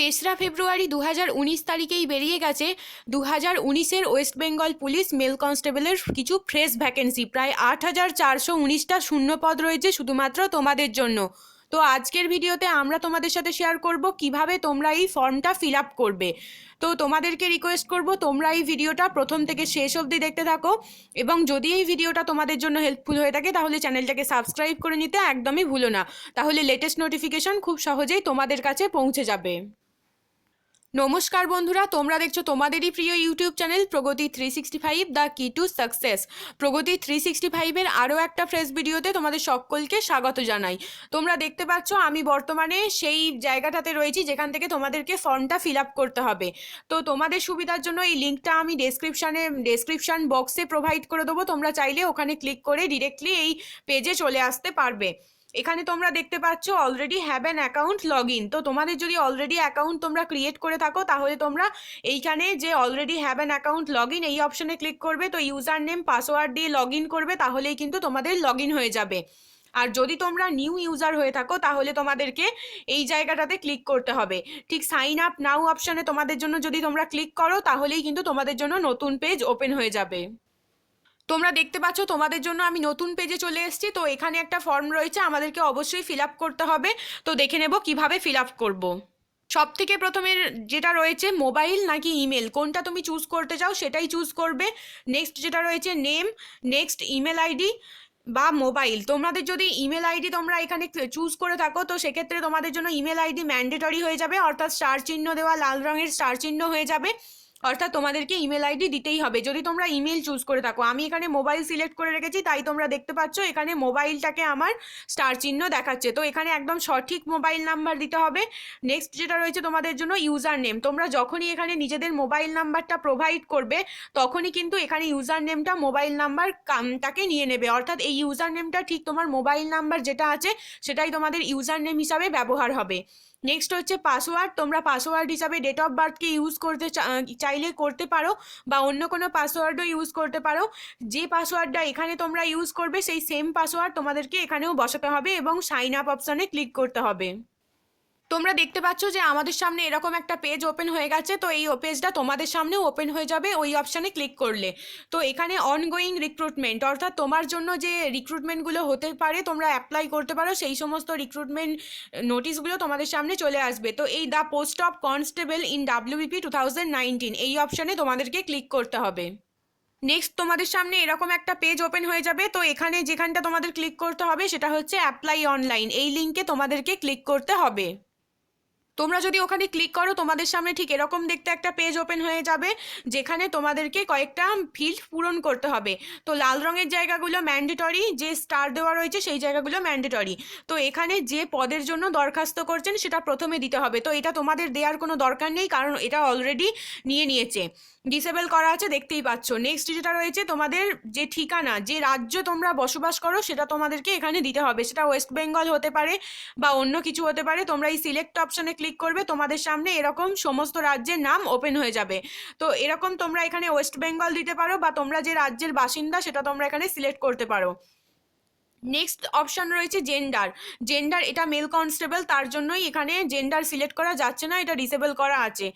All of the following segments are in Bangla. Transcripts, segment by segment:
তেসরা ফেব্রুয়ারি দু উনিশ তারিখেই বেরিয়ে গেছে। দু হাজার উনিশের ওয়েস্ট বেঙ্গল পুলিশ মেল কনস্টেবলের কিছু ফ্রেশ ভ্যাকেন্সি। প্রায় আট হাজার চারশো উনিশটা শূন্য পদ রয়েছে শুধুমাত্র তোমাদের জন্য। তো আজকের ভিডিওতে আমরা তোমাদের সাথে শেয়ার করব কীভাবে তোমরা এই ফর্মটা ফিল আপ করবে। তো তোমাদেরকে রিকোয়েস্ট করব, তোমরা এই ভিডিওটা প্রথম থেকে শেষ অবধি দেখতে থাকো এবং যদি এই ভিডিওটা তোমাদের জন্য হেল্পফুল হয়ে থাকে, তাহলে চ্যানেলটাকে সাবস্ক্রাইব করে নিতে একদমই ভুলো না। তাহলে লেটেস্ট নোটিফিকেশন খুব সহজেই তোমাদের কাছে পৌঁছে যাবে। নমস্কার বন্ধুরা, তোমরা দেখছ তোমাদেরই প্রিয় YouTube channel Pragati three sixty five the key to success Pragati three sixty ফাইভের আরও একটা ফ্রেশ ভিডিওতে তোমাদের সকলকে স্বাগত জানাই। তোমরা দেখতে পাচ্ছ, আমি বর্তমানে সেই জায়গাটাতে রয়েছি যেখান থেকে তোমাদেরকে ফর্মটা ফিল আপ করতে হবে। তো তোমাদের সুবিধার জন্য এই লিঙ্কটা আমি ডেসক্রিপশানে ডেসক্রিপশান বক্সে প্রোভাইড করে দেবো। তোমরা চাইলে ওখানে ক্লিক করে ডিরেক্টলি এই পেজে চলে আসতে পারবে। এখানে তোমরা দেখতে পাচ্ছ already have an account log in তো তোমাদের যদি অলরেডি অ্যাকাউন্ট তোমরা ক্রিয়েট করে থাকো, তাহলে তোমরা এইখানে যে already have an account log in এই অপশনে ক্লিক করবে, তো ইউজার নেম পাসওয়ার্ড দিয়ে লগ ইন করবে, তাহলেই কিন্তু তোমাদের লগ ইন হয়ে যাবে। আর যদি তোমরা নিউ ইউজার হয়ে থাকো, তাহলে তোমাদেরকে এই জায়গাটাতে ক্লিক করতে হবে। ঠিক সাইন আপ নাও অপশনে তোমাদের জন্য যদি তোমরা ক্লিক করো, তাহলেই কিন্তু তোমাদের জন্য নতুন পেজ ওপেন হয়ে যাবে। তোমরা দেখতে পাচ্ছ, তোমাদের জন্য আমি নতুন পেজে চলে এসেছি। তো এখানে একটা ফর্ম রয়েছে, আমাদেরকে অবশ্যই ফিল আপ করতে হবে। তো দেখে নেব কীভাবে ফিল আপ করব। সব থেকে প্রথমে যেটা রয়েছে মোবাইল নাকি ইমেল কোনটা তুমি চুজ করতে চাও, সেটাই চুজ করবে। নেক্সট যেটা রয়েছে নেম নেক্সট ইমেল আইডি বা মোবাইল তোমাদের যদি ইমেল আইডি তোমরা এখানে চুজ করে থাকো, তো সেক্ষেত্রে তোমাদের জন্য ইমেল আইডি ম্যান্ডেটরি হয়ে যাবে, অর্থাৎ স্টার চিহ্ন দেওয়া, লাল রঙের স্টার চিহ্ন হয়ে যাবে। অর্থাৎ তোমাদেরকে ইমেল আইডি দিতেই হবে। যদি তোমরা ইমেল চুজ করে থাকো, আমি এখানে মোবাইল সিলেক্ট করে রেখেছি, তাই তোমরা দেখতে পাচ্ছ এখানে মোবাইলটাকে আমার স্টার চিহ্ন দেখাচ্ছে। তো এখানে একদম সঠিক মোবাইল নাম্বার দিতে হবে। নেক্সট যেটা রয়েছে তোমাদের জন্য ইউজার নেম তোমরা যখনই এখানে নিজেদের মোবাইল নাম্বারটা প্রোভাইড করবে, তখনই কিন্তু এখানে ইউজার নেমটা মোবাইল নাম্বার তাকে নিয়ে নেবে। অর্থাৎ এই ইউজার নেমটা ঠিক তোমার মোবাইল নাম্বার যেটা আছে, সেটাই তোমাদের ইউজার নেম হিসাবে ব্যবহার হবে। নেক্সট হচ্ছে পাসওয়ার্ড তোমরা পাসওয়ার্ড হিসাবে ডেট অফ বার্থকে ইউজ করতে চাইলে করতে পারো বা অন্য কোনো পাসওয়ার্ডও ইউজ করতে পারো। যে পাসওয়ার্ডটা এখানে তোমরা ইউজ করবে, সেই সেম পাসওয়ার্ড তোমাদেরকে এখানেও বসাতে হবে এবং সাইন আপ অপশানে ক্লিক করতে হবে। তোমরা দেখতে পাচ্ছ যে আমাদের সামনে এরকম একটা পেজ ওপেন হয়ে গেছে। তো এই পেজটা তোমাদের সামনেও ওপেন হয়ে যাবে ওই অপশানে ক্লিক করলে। তো এখানে অনগোয়িং রিক্রুটমেন্ট অর্থাৎ তোমার জন্য যে রিক্রুটমেন্টগুলো হতে পারে, তোমরা অ্যাপ্লাই করতে পারো, সেই সমস্ত রিক্রুটমেন্ট নোটিশগুলো তোমাদের সামনে চলে আসবে। তো এই the post of constable in WBP two thousand nineteen এই অপশানে তোমাদেরকে ক্লিক করতে হবে। নেক্সট তোমাদের সামনে এরকম একটা পেজ ওপেন হয়ে যাবে। তো এখানে যেখানটা তোমাদের ক্লিক করতে হবে, সেটা হচ্ছে অ্যাপ্লাই অনলাইন এই লিঙ্কে তোমাদেরকে ক্লিক করতে হবে। তোমরা যদি ওখানে ক্লিক করো, তোমাদের সামনে ঠিক এরকম দেখতে একটা পেজ ওপেন হয়ে যাবে, যেখানে তোমাদেরকে কয়েকটা ফিল্ড পূরণ করতে হবে। তো লাল রঙের জায়গাগুলো ম্যান্ডেটরি যে স্টার দেওয়া রয়েছে সেই জায়গাগুলো ম্যান্ডেটরি তো এখানে যে পদের জন্য দরখাস্ত করছেন, সেটা প্রথমে দিতে হবে। তো এটা তোমাদের দেওয়ার কোনো দরকার নেই, কারণ এটা অলরেডি নিয়ে নিয়েছে। ডিসেবল করা আছে, দেখতেই পাচ্ছ। নেক্সট যেটা রয়েছে, তোমাদের যে ঠিকানা, যে রাজ্য তোমরা বসবাস করো, সেটা তোমাদেরকে এখানে দিতে হবে। সেটা ওয়েস্ট বেঙ্গল হতে পারে বা অন্য কিছু হতে পারে। তোমরা এই সিলেক্ট অপশনে ক্লিক করবে, তোমাদের সামনে এরকম সমস্ত রাজ্যের নাম ওপেন হয়ে যাবে। তো এরকম তোমরা এখানে ওয়েস্ট বেঙ্গল দিতে পারো বা তোমরা যে রাজ্যের বাসিন্দা সেটা তোমরা এখানে সিলেক্ট করতে পারো। নেক্সট অপশন রয়েছে জেন্ডার জেন্ডার এটা মেল কনস্টেবল তার জন্যই এখানে জেন্ডার সিলেক্ট করা যাচ্ছে না, এটা ডিসেবল করা আছে।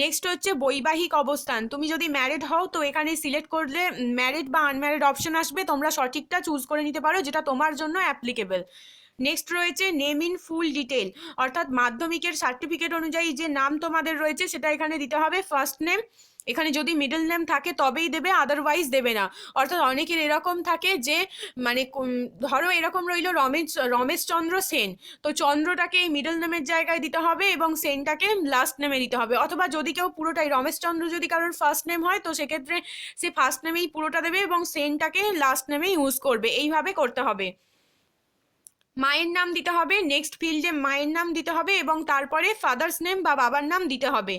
নেক্সট হচ্ছে বৈবাহিক অবস্থান। তুমি যদি ম্যারিড হও, তো এখানে সিলেক্ট করলে ম্যারিড বা আনম্যারিড অপশন আসবে, তোমরা সঠিকটা চুজ করে নিতে পারো, যেটা তোমার জন্য অ্যাপ্লিকেবল নেক্সট রয়েছে নেম ইন ফুল ডিটেল অর্থাৎ মাধ্যমিকের সার্টিফিকেট অনুযায়ী যে নাম তোমাদের রয়েছে সেটা এখানে দিতে হবে। ফার্স্ট নেম এখানে যদি মিডল নেম থাকে তবেই দেবে আদারওয়াইজ দেবে না। অর্থাৎ অনেকের এরকম থাকে যে মানে ধরো এরকম রইল রমেশ রমেশ চন্দ্র সেন, তো চন্দ্রটাকে এই মিডল নেমের জায়গায় দিতে হবে এবং সেনটাকে লাস্ট নেমে দিতে হবে। অথবা যদি কেউ পুরোটাই রমেশ চন্দ্র যদি কারোর ফার্স্ট নেম হয়, তো সেক্ষেত্রে সে ফার্স্ট নেমেই পুরোটা দেবে এবং সেনটাকে লাস্ট নেমে ইউজ করবে। এইভাবে করতে হবে। মায়ের নাম দিতে হবে নেক্সট ফিল্ডে মায়ের নাম দিতে হবে এবং তারপরে ফাদার্স নেম বা বাবার নাম দিতে হবে।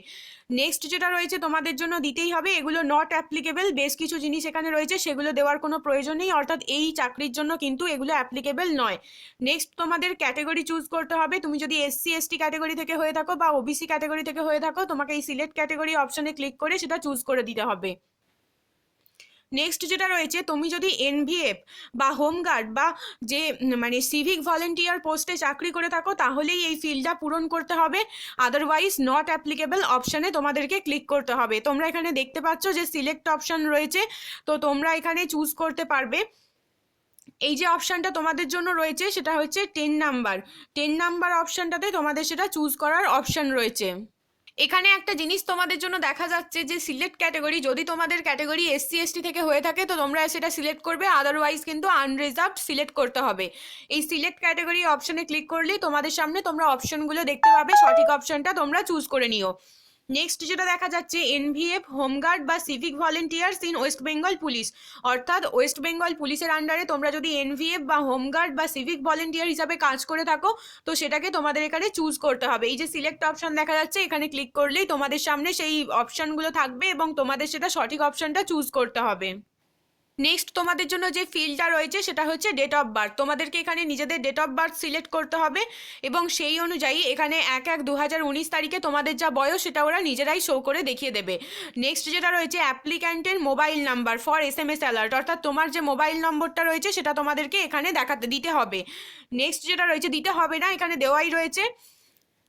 নেক্সট যেটা রয়েছে তোমাদের জন্য দিতেই হবে, এগুলো নট অ্যাপ্লিকেবল বেশ কিছু জিনিস এখানে রয়েছে, সেগুলো দেওয়ার কোনো প্রয়োজন নেই, অর্থাৎ এই চাকরির জন্য কিন্তু এগুলো অ্যাপ্লিকেবল নয়। নেক্সট তোমাদের ক্যাটেগরি চুজ করতে হবে, তুমি যদি এসসি এসটি ক্যাটেগরি থেকে হয়ে থাকো বা ওবিসি ক্যাটেগরি থেকে হয়ে থাকো, তোমাকে এই সিলেক্ট ক্যাটেগরি অপশনে ক্লিক করে সেটা চুজ করে দিতে হবে। নেক্সট যেটা রয়েছে, তুমি যদি এনভিএফ বা হোমগার্ড বা যে মানে সিভিক ভলেন্টিয়ার পোস্টে চাকরি করে থাকো, তাহলেই এই ফিল্ডটা পূরণ করতে হবে। আদারওয়াইজ নট অ্যাপ্লিকেবল অপশানে তোমাদেরকে ক্লিক করতে হবে। তোমরা এখানে দেখতে পাচ্ছ যে সিলেক্ট অপশান রয়েছে, তো তোমরা এখানে চুজ করতে পারবে। এই যে অপশানটা তোমাদের জন্য রয়েছে, সেটা হচ্ছে টেন নাম্বার টেন নাম্বার অপশানটাতে তোমাদের সেটা চুজ করার অপশান রয়েছে। এখানে একটা জিনিস তোমাদের জন্য দেখা যাচ্ছে যে সিলেক্ট ক্যাটাগরি যদি তোমাদের ক্যাটাগরি এসসি এসটি থেকে হয়ে থাকে, তো তোমরা সেটা সিলেক্ট করবে আদারওয়াইজ কিন্তু আনরিজার্ভ সিলেক্ট করতে হবে। এই সিলেক্ট ক্যাটাগরি অপশনে ক্লিক করলেই তোমাদের সামনে তোমরা অপশনগুলো দেখতে পাবে, সঠিক অপশনটা তোমরা চুজ করে নিও। নেক্সট যেটা দেখা যাচ্ছে এনভিএফ হোমগার্ড বা civic volunteers in West Bengal police অর্থাৎ ওয়েস্ট বেঙ্গল পুলিশের আন্ডারে তোমরা যদি এনভিএফ বা হোমগার্ড বা সিভিক ভলেন্টিয়ার হিসাবে কাজ করে থাকো, তো সেটাকে তোমাদের এখানে চুজ করতে হবে। এই যে সিলেক্ট অপশন দেখা যাচ্ছে, এখানে ক্লিক করলেই তোমাদের সামনে সেই অপশানগুলো থাকবে এবং তোমাদের সেটা সঠিক অপশনটা চুজ করতে হবে। নেক্সট তোমাদের জন্য যে ফিল্ডটা রয়েছে, সেটা হচ্ছে ডেট অফ বার্থ তোমাদেরকে এখানে নিজেদের ডেট অফ বার্থ সিলেক্ট করতে হবে এবং সেই অনুযায়ী এখানে এক এক দু তারিখে তোমাদের যা বয়স, সেটা ওরা নিজেরাই শো করে দেখিয়ে দেবে। নেক্সট যেটা রয়েছে অ্যাপ্লিক্যান্টের mobile number for S M S alert অর্থাৎ তোমার যে মোবাইল নম্বরটা রয়েছে, সেটা তোমাদেরকে এখানে দেখাতে, দিতে হবে। নেক্সট যেটা রয়েছে, দিতে হবে না, এখানে দেওয়াই রয়েছে।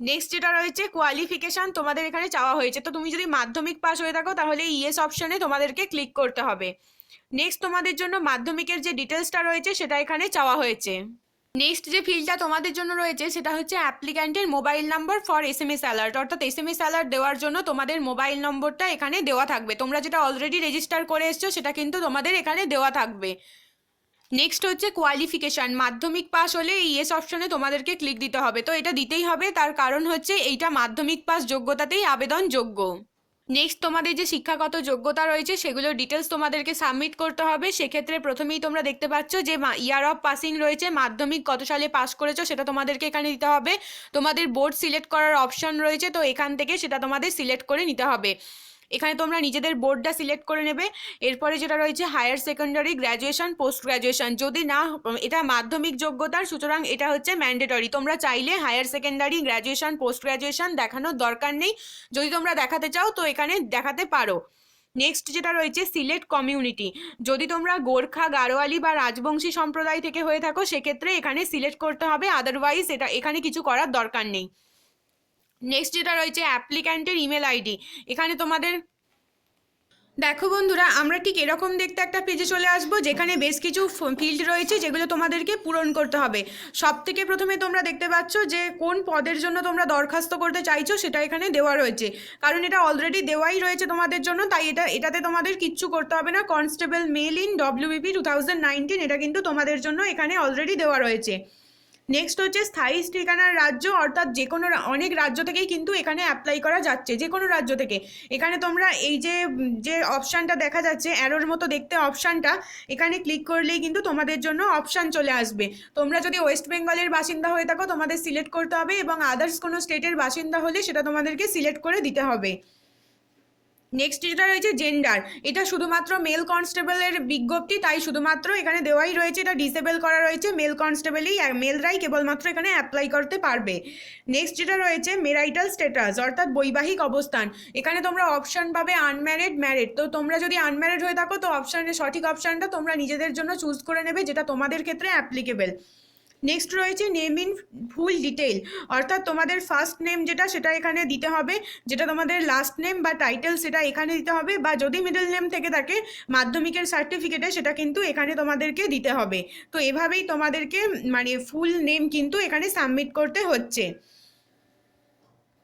নেক্সট যেটা রয়েছে কোয়ালিফিকেশান তোমাদের এখানে চাওয়া হয়েছে। তো তুমি যদি মাধ্যমিক পাস হয়ে থাকো, তাহলে ইয়েস অপশনে তোমাদেরকে ক্লিক করতে হবে। নেক্সট তোমাদের জন্য মাধ্যমিকের যে ডিটেলসটা রয়েছে, সেটা এখানে চাওয়া হয়েছে। নেক্সট যে ফিল্ডটা তোমাদের জন্য রয়েছে, সেটা হচ্ছে অ্যাপ্লিক্যান্টের mobile number for S M S alert অর্থাৎ এস এম এস অ্যালার্ট দেওয়ার জন্য তোমাদের মোবাইল নম্বরটা এখানে দেওয়া থাকবে। তোমরা যেটা অলরেডি রেজিস্টার করে এসছো, সেটা কিন্তু তোমাদের এখানে দেওয়া থাকবে। নেক্সট হচ্ছে কোয়ালিফিকেশান মাধ্যমিক পাস হলে এই ইয়েস অপশনে তোমাদেরকে ক্লিক দিতে হবে। তো এটা দিতেই হবে। তার কারণ হচ্ছে এইটা মাধ্যমিক পাস যোগ্যতাতেই আবেদনযোগ্য। নেক্সট তোমাদের যে শিক্ষাগত যোগ্যতা রয়েছে সেগুলোর ডিটেলস তোমাদেরকে সাবমিট করতে হবে। সেক্ষেত্রে প্রথমেই তোমরা দেখতে পাচ্ছ যে ইয়ার অফ পাসিং রয়েছে, মাধ্যমিক কত সালে পাস করেছ সেটা তোমাদেরকে এখানে দিতে হবে। তোমাদের বোর্ড সিলেক্ট করার অপশন রয়েছে, তো এখান থেকে সেটা তোমাদের সিলেক্ট করে নিতে হবে। এখানে তোমরা নিজেদের বোর্ডটা সিলেক্ট করে নেবে। এরপরে যেটা রয়েছে, higher secondary, graduation post graduation যদি না, এটা মাধ্যমিক যোগ্যতার, সুতরাং এটা হচ্ছে ম্যান্ডেটরি। তোমরা চাইলে higher secondary, graduation post graduation দেখানোর দরকার নেই। যদি তোমরা দেখাতে চাও, তো এখানে দেখাতে পারো। নেক্সট যেটা রয়েছে সিলেক্ট কমিউনিটি। যদি তোমরা গোর্খা, গারোয়ালি বা রাজবংশী সম্প্রদায় থেকে হয়ে থাকো, সেক্ষেত্রে এখানে সিলেক্ট করতে হবে। আদারওয়াইজ এটা, এখানে কিছু করার দরকার নেই। নেক্সট যেটা রয়েছে অ্যাপ্লিক্যান্টের ইমেল আইডি এখানে তোমাদের দেখো বন্ধুরা, আমরা ঠিক এরকম দেখতে একটা পেজে চলে আসব, যেখানে বেশ কিছু ফিল্ড রয়েছে যেগুলো তোমাদেরকে পূরণ করতে হবে। সব থেকে প্রথমে তোমরা দেখতে পাচ্ছ যে কোন পদের জন্য তোমরা দরখাস্ত করতে চাইছো, সেটা এখানে দেওয়া রয়েছে। কারণ এটা অলরেডি দেওয়াই রয়েছে তোমাদের জন্য, তাই এটা, এটাতে তোমাদের কিচ্ছু করতে হবে না। Constable male in WBP two thousand nineteen এটা কিন্তু তোমাদের জন্য এখানে অলরেডি দেওয়া রয়েছে। নেক্সট হচ্ছে স্থায়ী ঠিকানার রাজ্য, অর্থাৎ যে কোনো অনেক রাজ্য থেকেই কিন্তু এখানে অ্যাপ্লাই করা যাচ্ছে যে কোনো রাজ্য থেকে। এখানে তোমরা এই যে যে অপশানটা দেখা যাচ্ছে অ্যারোর মতো দেখতে অপশানটা এখানে ক্লিক করলেই কিন্তু তোমাদের জন্য অপশান চলে আসবে। তোমরা যদি ওয়েস্ট বেঙ্গলের বাসিন্দা হয়ে থাকো, তোমাদের সিলেক্ট করতে হবে এবং আদার্স কোনো স্টেটের বাসিন্দা হলে সেটা তোমাদেরকে সিলেক্ট করে দিতে হবে। নেক্সট যেটা রয়েছে জেন্ডার এটা শুধুমাত্র মেল কনস্টেবলের বিজ্ঞপ্তি, তাই শুধুমাত্র এখানে দেওয়াই রয়েছে, এটা ডিসেবল করা রয়েছে মেল কনস্টেবলই মেলরাই কেবলমাত্র এখানে অ্যাপ্লাই করতে পারবে। নেক্সট যেটা রয়েছে মেরাইটাল স্ট্যাটাস অর্থাৎ বৈবাহিক অবস্থান। এখানে তোমরা অপশান পাবে আনম্যারিড ম্যারিড তো তোমরা যদি আনম্যারিড হয়ে থাকো, তো অপশানের সঠিক অপশানটা তোমরা নিজেদের জন্য চুজ করে নেবে, যেটা তোমাদের ক্ষেত্রে অ্যাপ্লিকেবল নেক্সট রয়েছে নেম ইন ফুল ডিটেইল অর্থাৎ তোমাদের ফার্স্ট নেম যেটা, সেটা এখানে দিতে হবে। যেটা তোমাদের লাস্ট নেম বা টাইটেল সেটা এখানে দিতে হবে। বা যদি মিডল নেম থেকে থাকে, মাধ্যমিকের সার্টিফিকেটে সেটা কিন্তু এখানে তোমাদেরকে দিতে হবে। তো এভাবেই তোমাদেরকে মানে ফুল নেম কিন্তু এখানে সাবমিট করতে হচ্ছে।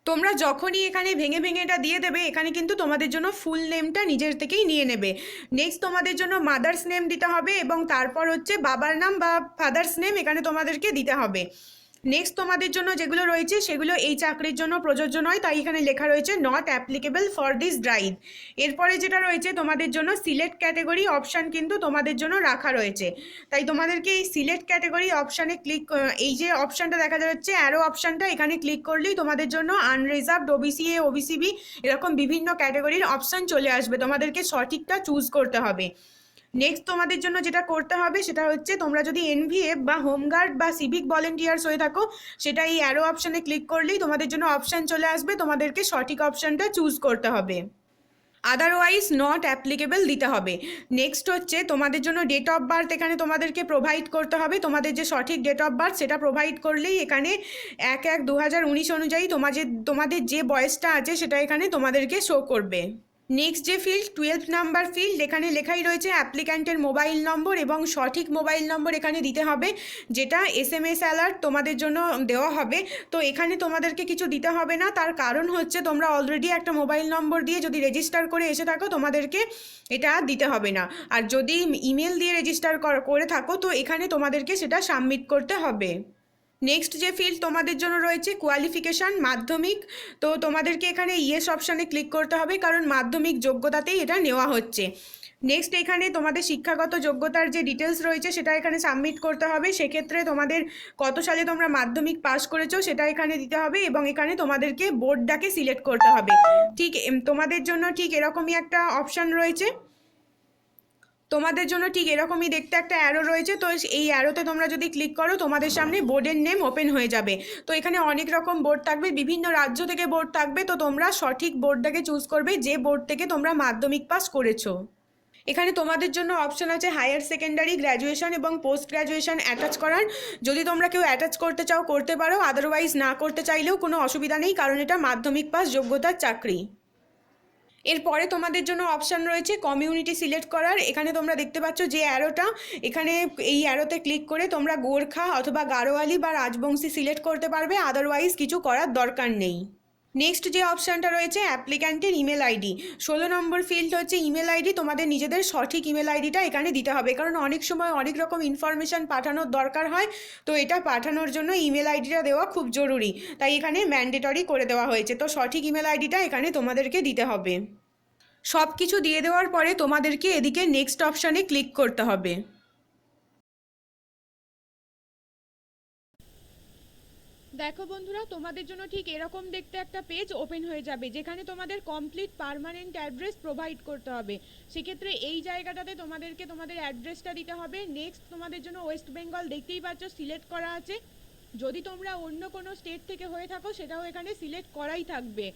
তোমরা যখনই এখানে ভেঙে ভেঙে এটা দিয়ে দেবে, এখানে কিন্তু তোমাদের জন্য ফুল নেমটা নিজের থেকেই নিয়ে নেবে। নেক্সট তোমাদের জন্য মাদার্স নেম দিতে হবে এবং তারপর হচ্ছে বাবার নাম বা ফাদার্স নেম এখানে তোমাদেরকে দিতে হবে। নেক্সট তোমাদের জন্য যেগুলো রয়েছে, সেগুলো এই চাকরির জন্য প্রযোজ্য নয়, তাই এখানে লেখা রয়েছে not applicable for this drive এরপরে যেটা রয়েছে, তোমাদের জন্য সিলেক্ট ক্যাটেগরি অপশান কিন্তু তোমাদের জন্য রাখা রয়েছে। তাই তোমাদেরকে এই সিলেক্ট ক্যাটেগরি অপশানে ক্লিক এই যে অপশানটা দেখা যাচ্ছে অ্যারো অপশানটা এখানে ক্লিক করলেই তোমাদের জন্য আনরিজার্ভড ওবিসি এ ওবিসিবি এরকম বিভিন্ন ক্যাটেগরির অপশান চলে আসবে। তোমাদেরকে সঠিকটা চুজ করতে হবে। নেক্সট তোমাদের জন্য যেটা করতে হবে সেটা হচ্ছে তোমরা যদি এনভিএফ বা হোমগার্ড বা সিভিক ভলেন্টিয়ার্স হয়ে থাকো, সেটা এই অ্যারো অপশানে ক্লিক করলেই তোমাদের জন্য অপশান চলে আসবে। তোমাদেরকে সঠিক অপশানটা চুজ করতে হবে। আদারওয়াইজ নট অ্যাপ্লিকেবল দিতে হবে। নেক্সট হচ্ছে তোমাদের জন্য ডেট অফ বার্থ এখানে তোমাদেরকে প্রোভাইড করতে হবে। তোমাদের যে সঠিক ডেট অফ বার্থ সেটা প্রোভাইড করলেই এখানে এক এক দু অনুযায়ী তোমাদের তোমাদের যে বয়সটা আছে সেটা এখানে তোমাদেরকে শো করবে। নেক্সট যে ফিল্ড টুয়েলভ নাম্বার ফিল্ড এখানে লেখাই রয়েছে অ্যাপ্লিক্যান্টের মোবাইল নম্বর এবং সঠিক মোবাইল নম্বর এখানে দিতে হবে, যেটা এস এম এস অ্যালার্ট তোমাদের জন্য দেওয়া হবে। তো এখানে তোমাদেরকে কিছু দিতে হবে না, তার কারণ হচ্ছে তোমরা অলরেডি একটা মোবাইল নম্বর দিয়ে যদি রেজিস্টার করে এসে থাকো, তোমাদেরকে এটা দিতে হবে না। আর যদি ইমেল দিয়ে রেজিস্টার করে থাকো, তো এখানে তোমাদেরকে সেটা সাবমিট করতে হবে। নেক্সট যে ফিল্ড তোমাদের জন্য রয়েছে কোয়ালিফিকেশান মাধ্যমিক, তো তোমাদেরকে এখানে ইয়েস অপশানে ক্লিক করতে হবে, কারণ মাধ্যমিক যোগ্যতাতেই এটা নেওয়া হচ্ছে। নেক্সট এখানে তোমাদের শিক্ষাগত যোগ্যতার যে ডিটেলস রয়েছে, সেটা এখানে সাবমিট করতে হবে। সেক্ষেত্রে তোমাদের কত সালে তোমরা মাধ্যমিক পাস করেছ, সেটা এখানে দিতে হবে এবং এখানে তোমাদেরকে বোর্ডটাকে সিলেক্ট করতে হবে। ঠিক তোমাদের জন্য ঠিক এরকমই একটা অপশান রয়েছে। তোমাদের জন্য ঠিক এরকমই দেখতে একটা অ্যারো রয়েছে। তো এই অ্যারোতে তোমরা যদি ক্লিক করো, তোমাদের সামনে বোর্ডের নেম ওপেন হয়ে যাবে। তো এখানে অনেক রকম বোর্ড থাকবে, বিভিন্ন রাজ্য থেকে বোর্ড থাকবে। তো তোমরা সঠিক বোর্ডটাকে চুজ করবে, যে বোর্ড থেকে তোমরা মাধ্যমিক পাস করেছ। এখানে তোমাদের জন্য অপশন আছে হায়ার সেকেন্ডারি গ্র্যাজুয়েশন এবং পোস্ট গ্র্যাজুয়েশন অ্যাটাচ করার। যদি তোমরা কেউ অ্যাটাচ করতে চাও, করতে পারো। আদারওয়াইজ না করতে চাইলেও কোনো অসুবিধা নেই, কারণ এটা মাধ্যমিক পাস যোগ্যতার চাকরি। এরপরে তোমাদের জন্য অপশান রয়েছে কমিউনিটি সিলেক্ট করার। এখানে তোমরা দেখতে পাচ্ছ যে অ্যারোটা এখানে এই অ্যারোতে ক্লিক করে তোমরা গোর্খা অথবা গারোয়ালি বা রাজবংশী সিলেক্ট করতে পারবে। আদারওয়াইজ কিছু করার দরকার নেই। নেক্সট যে অপশানটা রয়েছে অ্যাপ্লিক্যান্টের ইমেল আইডি ষোলো নম্বর ফিল্ড হচ্ছে ইমেল আইডি তোমাদের নিজেদের সঠিক ইমেল আইডিটা এখানে দিতে হবে। কারণ অনেক সময় অনেক রকম ইনফরমেশান পাঠানোর দরকার হয়, তো এটা পাঠানোর জন্য ইমেল আইডিটা দেওয়া খুব জরুরি। তাই এখানে ম্যান্ডেটরি করে দেওয়া হয়েছে। তো সঠিক ইমেল আইডিটা এখানে তোমাদেরকে দিতে হবে। সব কিছু দিয়ে দেওয়ার পরে তোমাদেরকে এদিকে নেক্সট অপশানে ক্লিক করতে হবে। দেখো বন্ধুরা, তোমাদের জন্য ঠিক এরকম দেখতে একটা পেজ ওপেন হয়ে যাবে, যেখানে তোমাদের কমপ্লিট পার্মানেন্ট অ্যাড্রেস প্রোভাইড করতে হবে। সেক্ষেত্রে এই জায়গাটাতে তোমাদেরকে তোমাদের অ্যাড্রেসটা দিতে হবে। নেক্সট তোমাদের জন্য ওয়েস্ট বেঙ্গল দেখতেই পাচ্ছ সিলেক্ট করা আছে। যদি তোমরা অন্য কোনো স্টেট থেকে হয়ে থাকো, সেটাও এখানে সিলেক্ট করাই থাকবে।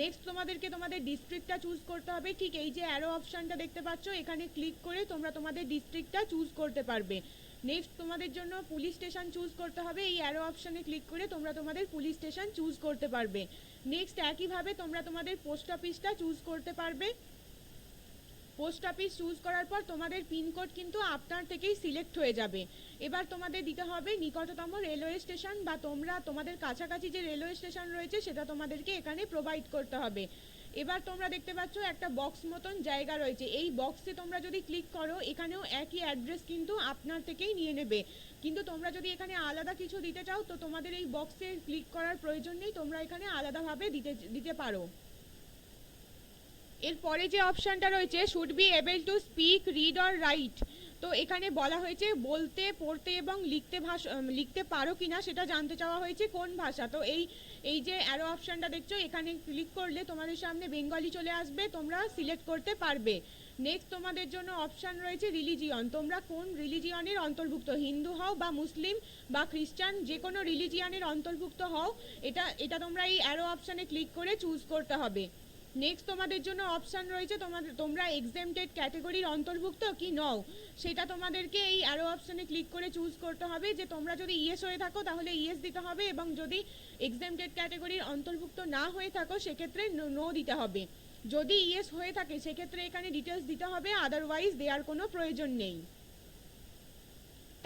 নেক্সট তোমাদেরকে তোমাদের ডিস্ট্রিক্টটা চুজ করতে হবে। ঠিক এই যে অ্যারো অপশানটা দেখতে পাচ্ছ, এখানে ক্লিক করে তোমরা তোমাদের ডিস্ট্রিক্টটা চুজ করতে পারবে। নেক্সট তোমাদের জন্য পুলিশ স্টেশন চুজ করতে হবে। এই অ্যারো অপশানে ক্লিক করে তোমরা তোমাদের পুলিশ স্টেশন চুজ করতে পারবে। নেক্সট একইভাবে তোমরা তোমাদের পোস্ট অফিসটা চুজ করতে পারবে। পোস্ট অফিস চুজ করার পর তোমাদের পিনকোড কিন্তু আপনার থেকেই সিলেক্ট হয়ে যাবে। এবার তোমাদের দিতে হবে নিকটতম রেলওয়ে স্টেশন বা তোমরা তোমাদের কাছাকাছি যে রেলওয়ে স্টেশন রয়েছে, সেটা তোমাদেরকে এখানে প্রোভাইড করতে হবে। এবার তোমরা দেখতে পাচ্ছ একটা বক্স মতন জায়গা রয়েছে। এই বক্সে তোমরা যদি ক্লিক করো, এখানেও একই অ্যাড্রেস কিন্তু আপনার থেকেই নিয়ে নেবে। কিন্তু তোমরা যদি এখানে আলাদা কিছু দিতে চাও, তো তোমাদের এই বক্সে ক্লিক করার প্রয়োজন নেই। তোমরা এখানে আলাদাভাবে দিতে দিতে পারো। এরপরে যে অপশানটা রয়েছে should be able to speak read or write তো এখানে বলা হয়েছে বলতে, পড়তে এবং লিখতে ভাষা লিখতে পারো কি না সেটা জানতে চাওয়া হয়েছে কোন ভাষা। তো এই এই যে অ্যারো অপশানটা দেখছ, এখানে ক্লিক করলে তোমাদের সামনে বেঙ্গলি চলে আসবে, তোমরা সিলেক্ট করতে পারবে। নেক্সট তোমাদের জন্য অপশান রয়েছে রিলিজিয়ন তোমরা কোন রিলিজিয়নের অন্তর্ভুক্ত? হিন্দু হও বা মুসলিম বা খ্রিস্টান যে কোনো রিলিজিয়নের অন্তর্ভুক্ত হও। এটা এটা তোমরা এই অ্যারো অপশানে ক্লিক করে চুজ করতে হবে। নেক্সট তোমাদের জন্য অপশান রয়েছে, তোমাদের, তোমরা এক্সেমটেড ক্যাটাগরির অন্তর্ভুক্ত কি নও, সেটা তোমাদেরকে এই অ্যারো অপশানে ক্লিক করে চুজ করতে হবে যে তোমরা যদি ইয়েস হয়ে থাকো তাহলে ইয়েস দিতে হবে এবং যদি এক্সেমটেড ক্যাটাগরির অন্তর্ভুক্ত না হয়ে থাকো সেক্ষেত্রে নো দিতে হবে। যদি ইয়েস হয়ে থাকে সেক্ষেত্রে এখানে ডিটেলস দিতে হবে আদারওয়াইজ দেওয়ার কোনো প্রয়োজন নেই।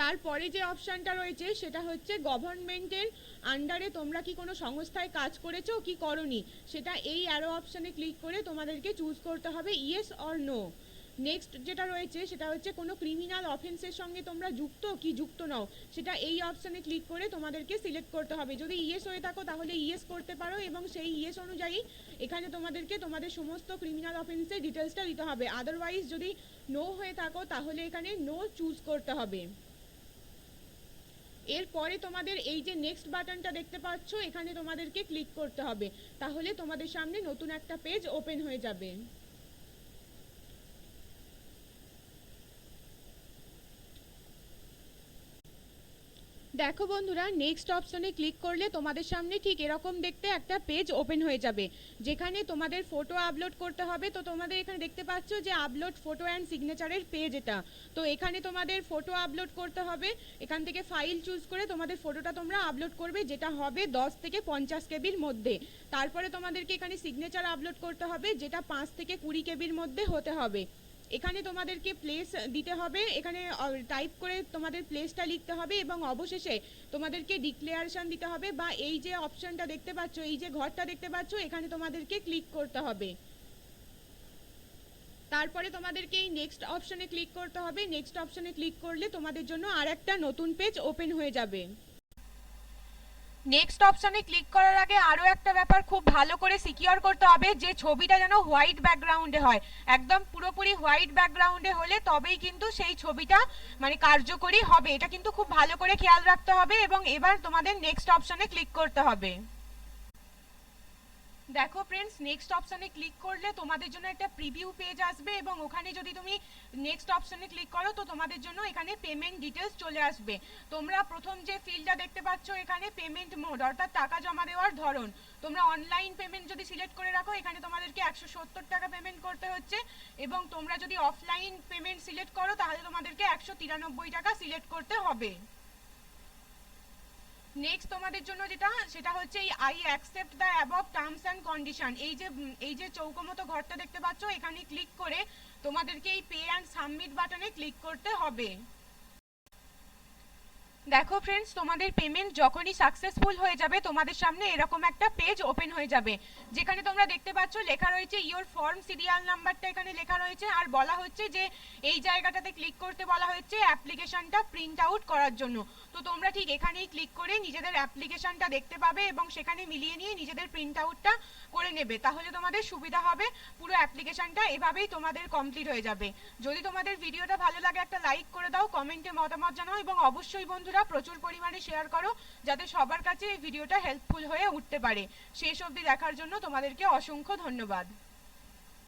তারপরে যে অপশানটা রয়েছে, সেটা হচ্ছে গভর্নমেন্টের আন্ডারে তোমরা কি কোনো সংস্থায় কাজ করেছ কি করনি, সেটা এই অ্যারো অপশানে ক্লিক করে তোমাদেরকে চুজ করতে হবে ইয়েস অর নো নেক্সট যেটা রয়েছে, সেটা হচ্ছে কোনো ক্রিমিনাল অফেন্সের সঙ্গে তোমরা যুক্ত কি যুক্ত নও, সেটা এই অপশানে ক্লিক করে তোমাদেরকে সিলেক্ট করতে হবে। যদি ইয়েস হয়ে থাকো, তাহলে ইয়েস করতে পারো এবং সেই ইয়েস অনুযায়ী এখানে তোমাদেরকে তোমাদের সমস্ত ক্রিমিনাল অফেন্সের ডিটেলসটা দিতে হবে। আদারওয়াইজ যদি নো হয়ে থাকো, তাহলে এখানে নো চুজ করতে হবে। এরপরে তোমাদের এই যে নেক্সট বাটনটা দেখতে পাচ্ছ, এখানে তোমাদেরকে ক্লিক করতে হবে। তাহলে তোমাদের সামনে নতুন একটা পেজ ওপেন হয়ে যাবে। দেখো বন্ধুরা নেক্সট অপশনে ক্লিক করলে তোমাদের সামনে ঠিক এরকম দেখতে একটা পেজ ওপেন হয়ে যাবে, যেখানে তোমাদের ফটো আপলোড করতে হবে। তো তোমাদের এখানে দেখতে পাচ্ছ যে আপলোড ফটো অ্যান্ড সিগনেচারের পেজ এটা। তো এখানে তোমাদের ফটো আপলোড করতে হবে, এখান থেকে ফাইল চুজ করে তোমাদের ফটোটা তোমরা আপলোড করবে, যেটা হবে দশ থেকে পঞ্চাশ কেবির মধ্যে। তারপরে তোমাদেরকে এখানে সিগনেচার আপলোড করতে হবে, যেটা পাঁচ থেকে কুড়ি কেবির মধ্যে হতে হবে। এখানে তোমাদেরকে প্লেস দিতে হবে। এখানে টাইপ করে তোমাদের প্লেসটা লিখতে হবে এবং অবশেষে তোমাদেরকে ডিক্লেয়ারেশন দিতে হবে বা এই যে অপশনটা দেখতে পাচ্ছ, এই যে ঘরটা দেখতে পাচ্ছ, এখানে তোমাদেরকে ক্লিক করতে হবে। তারপরে তোমাদেরকে এই নেক্সট অপশনে ক্লিক করতে হবে। নেক্সট অপশনে ক্লিক করলে তোমাদের জন্য আর একটা নতুন পেজ ওপেন হয়ে যাবে। নেক্সট অপশানে ক্লিক করার আগে আরও একটা ব্যাপার খুব ভালো করে সিকিওর করতে হবে, যে ছবিটা যেন হোয়াইট ব্যাকগ্রাউন্ডে হয়। একদম পুরোপুরি হোয়াইট ব্যাকগ্রাউন্ডে হলে তবেই কিন্তু সেই ছবিটা মানে কার্যকরী হবে। এটা কিন্তু খুব ভালো করে খেয়াল রাখতে হবে এবং এবার তোমাদের নেক্সট অপশানে ক্লিক করতে হবে। দেখো ফ্রেন্ডস নেক্সট অপশনে ক্লিক করলে তোমাদের জন্য একটা প্রিভিউ পেজ আসবে এবং ওখানে যদি তুমি নেক্সট অপশনে ক্লিক করো, তো তোমাদের জন্য এখানে পেমেন্ট ডিটেলস চলে আসবে। তোমরা প্রথম যে ফিল্ডটা দেখতে পাচ্ছ, এখানে পেমেন্ট মোড অর্থাৎ টাকা জমা দেওয়ার ধরন। তোমরা অনলাইন পেমেন্ট যদি সিলেক্ট করে রাখো, এখানে তোমাদেরকে একশো সত্তর টাকা পেমেন্ট করতে হচ্ছে এবং তোমরা যদি অফলাইন পেমেন্ট সিলেক্ট করো, তাহলে তোমাদেরকে একশো তিরানব্বই টাকা সিলেক্ট করতে হবে। নেক্সট তোমাদের জন্য যেটা, সেটা হচ্ছে এই I accept the above terms and condition এই যে এই যে চৌকো মতো ঘরটা দেখতে পাচ্ছ, এখানে ক্লিক করে তোমাদেরকে এই পে অ্যান্ড সাবমিট বাটনে ক্লিক করতে হবে। দেখো ফ্রেন্ডস তোমাদের পেমেন্ট যখনই সাকসেসফুল হয়ে যাবে, তোমাদের সামনে এরকম একটা পেজ ওপেন হয়ে যাবে। যেখানে তোমরা দেখতে পাচ্ছ, লেখা রয়েছে ইওর ফর্ম সিরিয়াল নাম্বারটা এখানে লেখা রয়েছে, আর বলা হচ্ছে যে এই জায়গাটাতে ক্লিক করতে বলা হচ্ছে অ্যাপ্লিকেশনটা প্রিন্ট আউট করার জন্য। তো তোমরা ঠিক এখানেই ক্লিক করে নিজেদের অ্যাপ্লিকেশনটা দেখতে পাবে এবং সেখানে মিলিয়ে নিয়ে নিজেদের প্রিন্ট আউটটা করে নেবে। তাহলে তোমাদের সুবিধা হবে, পুরো অ্যাপ্লিকেশনটা এভাবেই তোমাদের কমপ্লিট হয়ে যাবে। যদি তোমাদের ভিডিওটা ভালো লাগে, একটা লাইক করে দাও কমেন্টে মতামত জানাও এবং অবশ্যই বন্ধুরা, প্রচুর পরিমাণে শেয়ার করো যাতে সবার কাছে এই ভিডিওটা হেল্পফুল হয়ে উঠতে পারে। শেষ অবধি দেখার জন্য তোমাদেরকে অসংখ্য ধন্যবাদ।